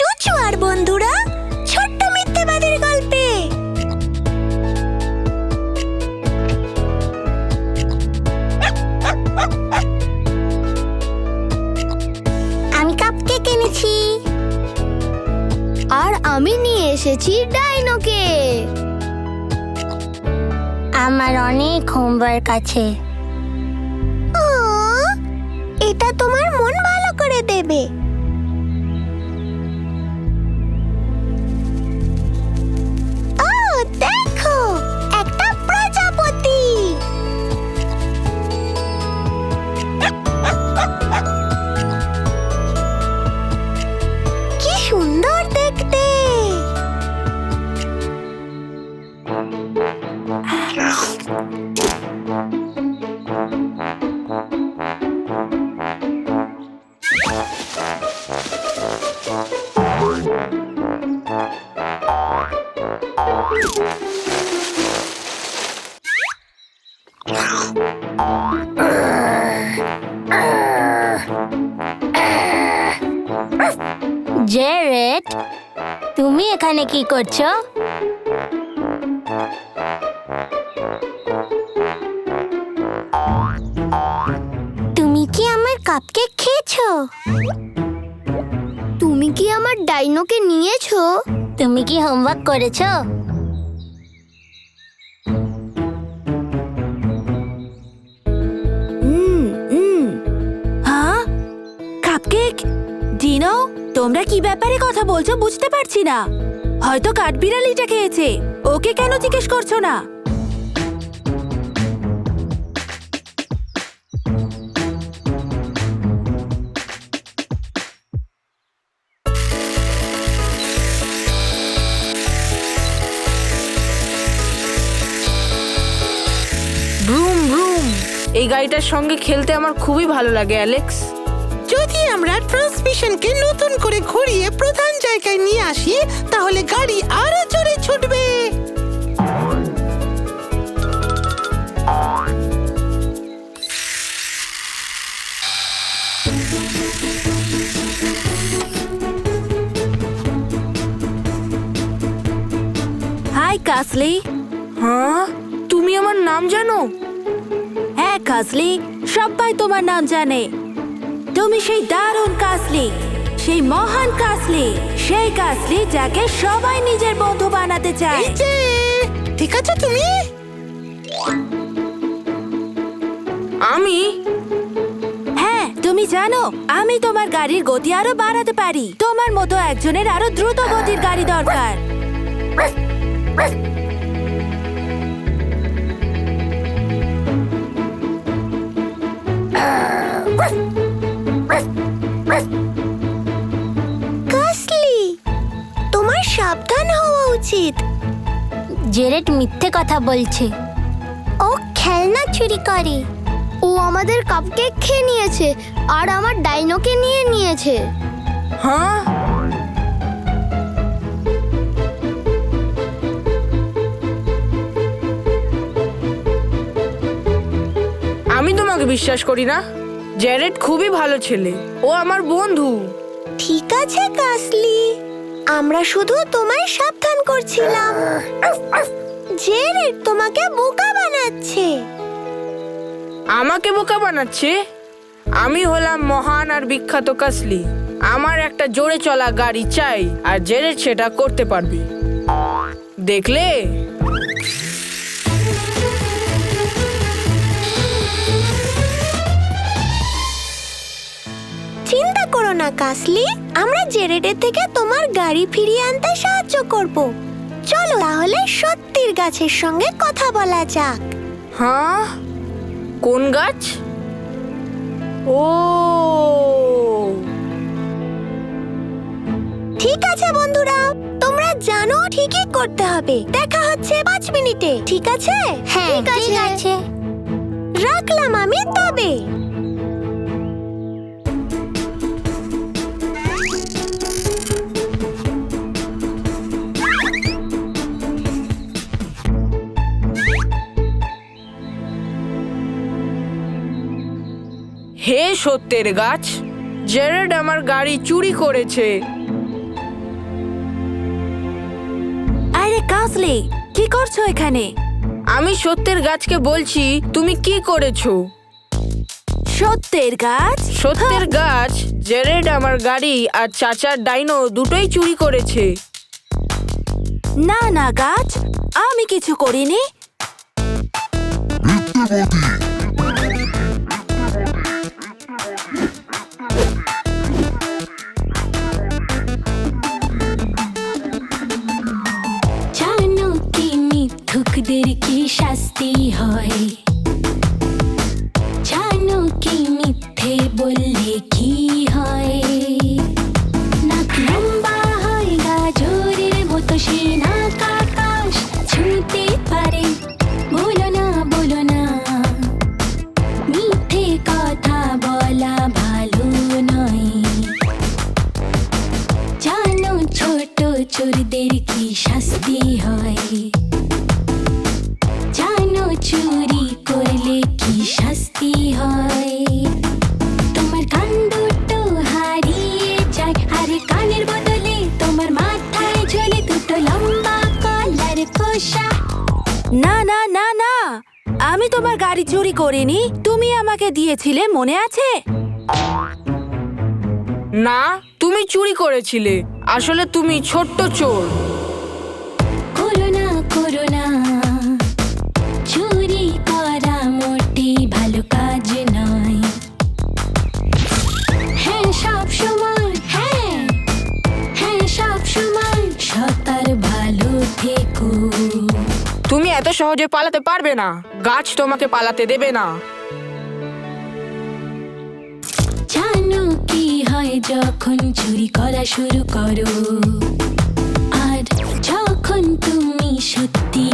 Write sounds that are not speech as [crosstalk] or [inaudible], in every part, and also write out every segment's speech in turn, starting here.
চুচু আর বন্ধুরা? ছোট্ট মিথ্যেবাদের গল্পে। আমি কাপকেক এনেছি। আর আমি নিয়ে এসেছি ডাইনোকে আমার অনেক হোমওয়ার্ক আছে। এটা তোমার মন ভালো করে দেবে। এখানে কি করছ? তুমি কি আমার কাপকেক খেয়েছো? তুমি কি আমার ডাইনোকে নিয়েছো? তুমি কি হোমওয়ার্ক করেছ? হ্যাঁ? তোমরা কি ব্যাপারে কথা বলছো বুঝতে পারছি না। হয়তো কাঠবিড়ালিটা খেয়েছে। ওকে কেন জিজ্ঞেস করছ না? এই গাড়িটার সঙ্গে খেলতে আমার খুবই ভালো লাগে, অ্যালেক্স। যদি আমরা ট্রান্সমিশনকে নতুন করে ঘুরিয়ে প্রধান জায়গায় নিয়ে আসি তাহলে গাড়ি আরও জোরে ছুটবে। হাই কাসলি হ্যাঁ? তুমি আমার নাম জানো? হ্যাঁ কাসলি সবাই তোমার নাম জানে। তুমি সেই দারুণ কাসলি সেই মহান কাসলি সেই কাসলি যাকে সবাই নিজের বন্ধু বানাতে চায়। এই যে ঠিক আছে তুমি? আমি? হ্যাঁ তুমি জানো আমি তোমার গাড়ির গতি আরও বাড়াতে পারি। তোমার মতো একজনের আরও দ্রুত গতির গাড়ি দরকার। কাসলি জেরেট মিথ্যে কথা বলছে। ও খেলনা চুরি করে। ও আমাদের কাপকেক খেয়ে নিয়েছে আর আমার ডাইনোকে নিয়ে নিয়েছে। হ্যাঁ? আমি তোমাকে বিশ্বাস করি না। জ্যারেড খুবই ভালো ছেলে। ও আমার বন্ধু। ঠিক আছে কাসলি। আমরা শুধু তোমায় সাবধান করছিলাম। জেরেট তোমাকে বোকা বানাচ্ছে। আমাকে বোকা বানাচ্ছে? আমি হলাম মহান আর বিখ্যাত কাসলি। আমার একটা জোরে চলা গাড়ি চাই, আর জেরেড সেটা করতে পারবে। দেখলে? কাসলি আমরা জেরেটের থেকে তোমার গাড়ি ফিরিয়ে আনতে সাহায্য করব। চলো তাহলে সত্যির গাছের সঙ্গে কথা বলা যাক। হ্যাঁ? কোন গাছ? ও। ঠিক আছে বন্ধুরা তোমরা জানো ঠিকই করতে হবে। দেখা হচ্ছে পাঁচ মিনিটে ঠিক আছে? হ্যাঁ ঠিক আছে। রাখলাম আমি তবে। হে সত্যের গাছ জেরেড আমার গাড়ি চুরি করেছে। আরে কাসলি কি করছ এখানে? আমি সত্যের গাছকে বলছি তুমি কি করেছ? সত্যের গাছ? সত্যের গাছ জেরেড আমার গাড়ি আর চাচার ডাইনো দুটোই চুরি করেছে। না না গাছ আমি কিছু করিনি। মিথ্যে и счастье. না না না না। আমি তোমার গাড়ি চুরি করিনি। তুমি আমাকে দিয়েছিলে মনে আছে? না তুমি চুরি করেছিলে। আসলে তুমি ছোট্ট চোর। করোনা করোনা সহজে পালাতে পারবে না। গাছ তোমাকে পালাতে দেবে না। জানো কি হয় যখন চুরি করা শুরু করো? আর যখন তুমি সত্যি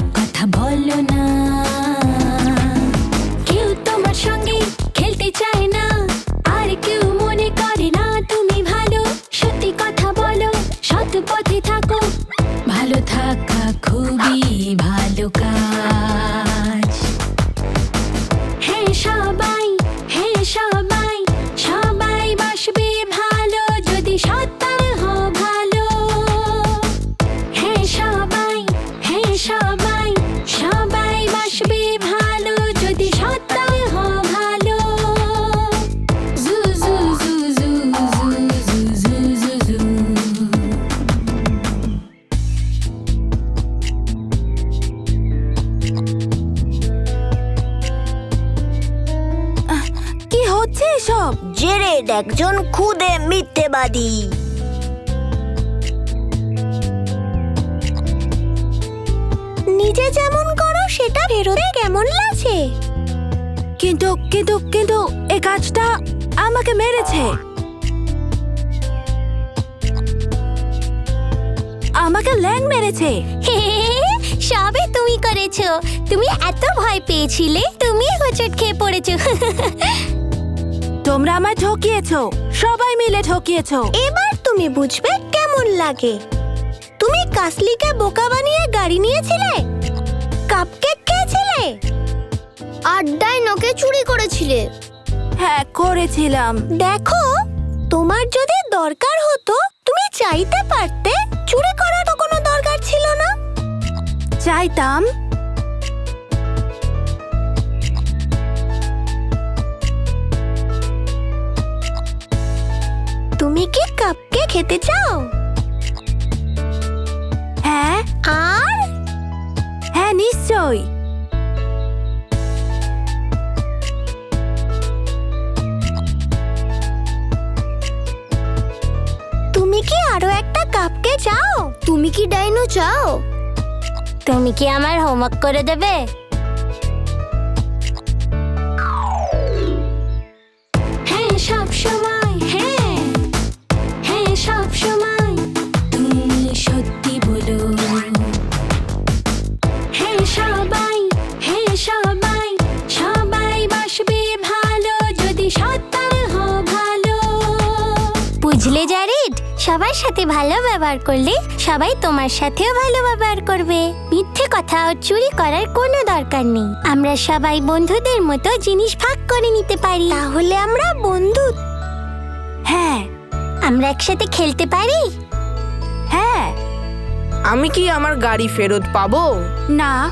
জেরেড একজন খুদে মিথ্যেবাদী। নিজে যেমন করো সেটা বেরোতে কেমন লাগছে? কিন্তু কিন্তু কিন্তু এই গাছটা আমাকে মেরেছে। আমাকে ল্যাং মেরেছে। [laughs] সবে তুমি করেছ। তুমি এত ভয় পেয়েছিলে তুমি হোঁচট খেয়ে পড়েছো। [laughs] তোমরা আমায় ঠকিয়েছো। সবাই মিলে ঠকিয়েছো। এবার তুমি বুঝবে কেমন লাগে। তুমি কাসলিকে বোকা বানিয়ে গাড়ি নিয়েছিলে? কাপকেক খেয়েছিলে? আর ডাইনোকে চুরি করেছিলে? হ্যাঁ করেছিলাম। দেখো তোমার যদি দরকার হতো তুমি চাইতে পারতে চুরি করার কোনো দরকার ছিল না। চাইতাম। তুমি কি কাপকে খেতে চাও? হ্যাঁ আর? হ্যাঁ নিশ্চয়ই। তুমি কি আরও একটা কাপকে চাও? তুমি কি ডাইনো চাও? তুমি কি আমার হোমওয়ার্ক করে দেবে? হ্যাঁ সব সবার সাথে ভালো ব্যবহার করলে সবাই তোমার সাথেও ভালো ব্যবহার করবে। মিথ্যে কথা ও চুরি করার কোনো দরকার নেই। আমরা সবাই বন্ধুদের মতো জিনিস ভাগ করে নিতে পারি। তাহলে আমরা বন্ধু? হ্যাঁ। আমরা একসাথে খেলতে পারি? হ্যাঁ। আমি কি আমার গাড়ি ফেরত পাবো? না।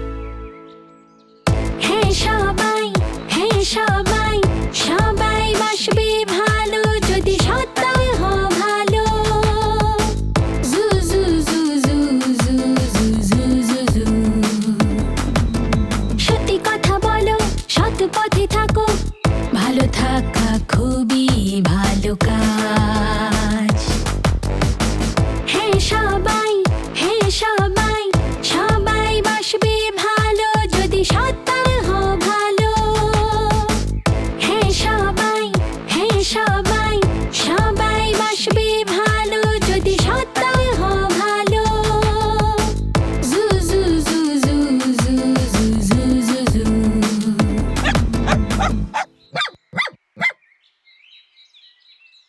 [laughs]